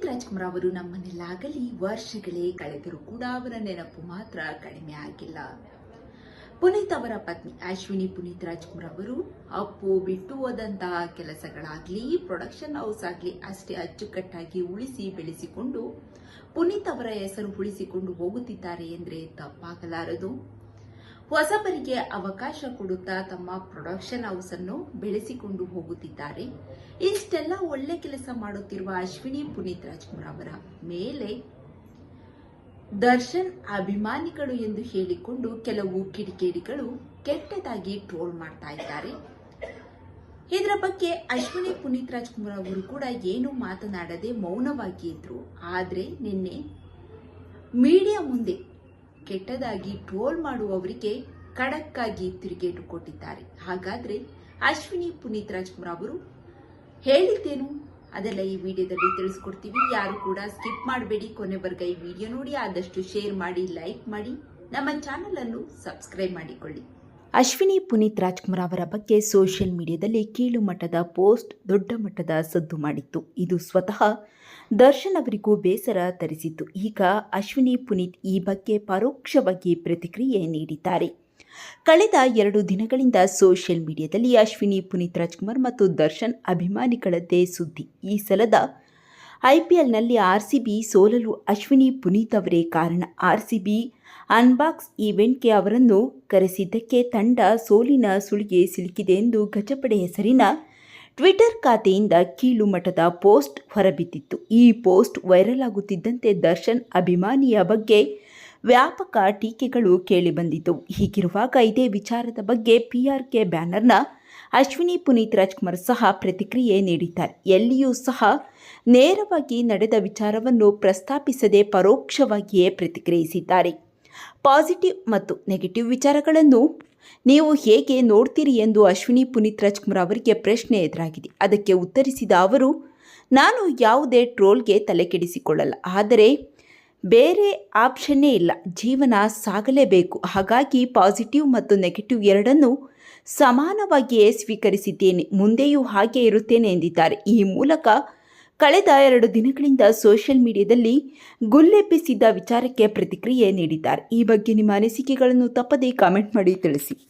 ಪುನೀತ್ ರಾಜ್ಕುಮಾರ್ ಅವರು ನಮ್ಮನ್ನೆಲ್ಲಾಗಲಿ ವರ್ಷಗಳೇ ಕಳೆದರೂ ಕೂಡ ಅವರ ನೆನಪು ಮಾತ್ರ ಕಡಿಮೆ ಆಗಿಲ್ಲ. ಪುನೀತ್ ಅವರ ಪತ್ನಿ ಅಶ್ವಿನಿ ಪುನೀತ್ ರಾಜ್ಕುಮಾರ್ ಅವರು ಅಪ್ಪು ಬಿಟ್ಟು ಹೋದಂತಹ ಕೆಲಸಗಳಾಗ್ಲಿ ಪ್ರೊಡಕ್ಷನ್ ಹೌಸ್ ಆಗ್ಲಿ ಅಷ್ಟೇ ಅಚ್ಚುಕಟ್ಟಾಗಿ ಉಳಿಸಿ ಬೆಳೆಸಿಕೊಂಡು ಪುನೀತ್ ಅವರ ಹೆಸರು ಉಳಿಸಿಕೊಂಡು ಹೋಗುತ್ತಿದ್ದಾರೆ ಎಂದರೆ ತಪ್ಪಾಗಲಾರದು. ಹೊಸಬರಿಗೆ ಅವಕಾಶ ಕೊಡುತ್ತಾ ತಮ್ಮ ಪ್ರೊಡಕ್ಷನ್ ಹೌಸ್ ಅನ್ನು ಬೆಳೆಸಿಕೊಂಡು ಹೋಗುತ್ತಿದ್ದಾರೆ. ಇಷ್ಟೆಲ್ಲ ಒಳ್ಳೆ ಕೆಲಸ ಮಾಡುತ್ತಿರುವ ಅಶ್ವಿನಿ ಪುನೀತ್ ರಾಜ್ಕುಮಾರ್ ಅವರ ಮೇಲೆ ದರ್ಶನ್ ಅಭಿಮಾನಿಗಳು ಎಂದು ಹೇಳಿಕೊಂಡು ಕೆಲವು ಕಿಡಿಕೇಡಿಗಳು ಕೆಟ್ಟದಾಗಿ ಟ್ರೋಲ್ ಮಾಡ್ತಾ ಇದ್ದಾರೆ. ಇದರ ಬಗ್ಗೆ ಅಶ್ವಿನಿ ಪುನೀತ್ ರಾಜ್ಕುಮಾರ್ ಅವರು ಕೂಡ ಏನು ಮಾತನಾಡದೆ ಮೌನವಾಗಿ ಇದ್ರು. ಆದ್ರೆ ನಿನ್ನೆ ಮೀಡಿಯಾ ಮುಂದೆ ಕೆಟ್ಟದಾಗಿ ಟ್ರೋಲ್ ಮಾಡುವವರಿಗೆ ಖಡಕ್ಕಾಗಿ ತಿರುಗೇಟು ಕೊಟ್ಟಿದ್ದಾರೆ. ಹಾಗಾದ್ರೆ ಅಶ್ವಿನಿ ಪುನೀತ್ ರಾಜ್ಕುಮಾರ್ ಅವರು ಹೇಳಿದ್ದೇನು? ಅದೆಲ್ಲ ಈ ವಿಡಿಯೋದಲ್ಲಿ ತಿಳಿಸ್ಕೊಡ್ತೀವಿ. ಯಾರು ಕೂಡ ಸ್ಕಿಪ್ ಮಾಡಬೇಡಿ. ಕೊನೆವರೆಗೆ ಈ ವಿಡಿಯೋ ನೋಡಿ. ಆದಷ್ಟು ಶೇರ್ ಮಾಡಿ, ಲೈಕ್ ಮಾಡಿ. ನಮ್ಮ ಚಾನೆಲ್ ಅನ್ನು ಸಬ್ಸ್ಕ್ರೈಬ್ ಮಾಡಿಕೊಳ್ಳಿ. ಅಶ್ವಿನಿ ಪುನೀತ್ ರಾಜ್ಕುಮಾರ್ ಅವರ ಬಗ್ಗೆ ಸೋಷಿಯಲ್ ಮೀಡಿಯಾದಲ್ಲಿ ಕೀಳು ಮಟ್ಟದ ಪೋಸ್ಟ್ ದೊಡ್ಡ ಮಟ್ಟದ ಸದ್ದು ಮಾಡಿತ್ತು. ಇದು ಸ್ವತಃ ದರ್ಶನ್ ಅವರಿಗೂ ಬೇಸರ ತರಿಸಿತ್ತು. ಈಗ ಅಶ್ವಿನಿ ಪುನೀತ್ ಈ ಬಗ್ಗೆ ಪರೋಕ್ಷವಾಗಿ ಪ್ರತಿಕ್ರಿಯೆ ನೀಡಿದ್ದಾರೆ. ಕಳೆದ ಎರಡು ದಿನಗಳಿಂದ ಸೋಷಿಯಲ್ ಮೀಡಿಯಾದಲ್ಲಿ ಅಶ್ವಿನಿ ಪುನೀತ್ ರಾಜ್ಕುಮಾರ್ ಮತ್ತು ದರ್ಶನ್ ಅಭಿಮಾನಿಗಳದ್ದೇ ಸುದ್ದಿ. ಈ ಸಲದ ಐಪಿಎಲ್ನಲ್ಲಿ ಆರ್ ಸಿ ಬಿ ಸೋಲಲು ಅಶ್ವಿನಿ ಪುನೀತ್ ಅವರೇ ಕಾರಣ. ಆರ್ ಸಿ ಬಿ ಅನ್ಬಾಕ್ಸ್ ಈವೆಂಟ್ಗೆ ಅವರನ್ನು ಕರೆಸಿದ್ದಕ್ಕೆ ತಂಡ ಸೋಲಿನ ಸುಳಿಗೆ ಸಿಲುಕಿದೆ ಎಂದು ಗಜಪಡೆ ಹೆಸರಿನ ಟ್ವಿಟರ್ ಖಾತೆಯಿಂದ ಕೀಳು ಮಟ್ಟದ ಪೋಸ್ಟ್ ಹೊರಬಿದ್ದಿತ್ತು. ಈ ಪೋಸ್ಟ್ ವೈರಲ್ ಆಗುತ್ತಿದ್ದಂತೆ ದರ್ಶನ್ ಅಭಿಮಾನಿಯ ಬಗ್ಗೆ ವ್ಯಾಪಕ ಟೀಕೆಗಳು ಕೇಳಿಬಂದಿದ್ದವು. ಹೀಗಿರುವಾಗ ಇದೇ ವಿಚಾರದ ಬಗ್ಗೆ ಪಿಆರ್ಕೆ ಬ್ಯಾನರ್ನ ಅಶ್ವಿನಿ ಪುನೀತ್ ರಾಜ್ಕುಮಾರ್ ಸಹ ಪ್ರತಿಕ್ರಿಯೆ ನೀಡಿದ್ದಾರೆ. ಎಲ್ಲಿಯೂ ಸಹ ನೇರವಾಗಿ ನಡೆದ ವಿಚಾರವನ್ನು ಪ್ರಸ್ತಾಪಿಸದೆ ಪರೋಕ್ಷವಾಗಿಯೇ ಪ್ರತಿಕ್ರಿಯಿಸಿದ್ದಾರೆ. ಪಾಸಿಟಿವ್ ಮತ್ತು ನೆಗೆಟಿವ್ ವಿಚಾರಗಳನ್ನು ನೀವು ಹೇಗೆ ನೋಡ್ತೀರಿ ಎಂದು ಅಶ್ವಿನಿ ಪುನೀತ್ ರಾಜ್ಕುಮಾರ್ ಅವರಿಗೆ ಪ್ರಶ್ನೆ ಎದುರಾಗಿದೆ. ಅದಕ್ಕೆ ಉತ್ತರಿಸಿದ ಅವರು, ನಾನು ಯಾವುದೇ ಟ್ರೋಲ್ಗೆ ತಲೆ ಕೆಡಿಸಿಕೊಳ್ಳಲ್ಲ ಆದರೆ ಬೇರೆ ಆಪ್ಷನ್ನೇ ಇಲ್ಲ. ಜೀವನ ಸಾಗಲೇಬೇಕು. ಹಾಗಾಗಿ ಪಾಸಿಟಿವ್ ಮತ್ತು ನೆಗೆಟಿವ್ ಎರಡನ್ನೂ ಸಮಾನವಾಗಿಯೇ ಸ್ವೀಕರಿಸಿದ್ದೇನೆ. ಮುಂದೆಯೂ ಹಾಗೆ ಇರುತ್ತೇನೆ ಎಂದಿದ್ದಾರೆ. ಈ ಮೂಲಕ ಕಳೆದ ಎರಡು ದಿನಗಳಿಂದ ಸೋಷಿಯಲ್ ಮೀಡಿಯಾದಲ್ಲಿ ಗುಲ್ಲೆಬ್ಬಿಸಿದ್ದ ವಿಚಾರಕ್ಕೆ ಪ್ರತಿಕ್ರಿಯೆ ನೀಡಿದ್ದಾರೆ. ಈ ಬಗ್ಗೆ ನಿಮ್ಮ ಅನಿಸಿಕೆಗಳನ್ನು ತಪ್ಪದೇ ಕಾಮೆಂಟ್ ಮಾಡಿ ತಿಳಿಸಿ.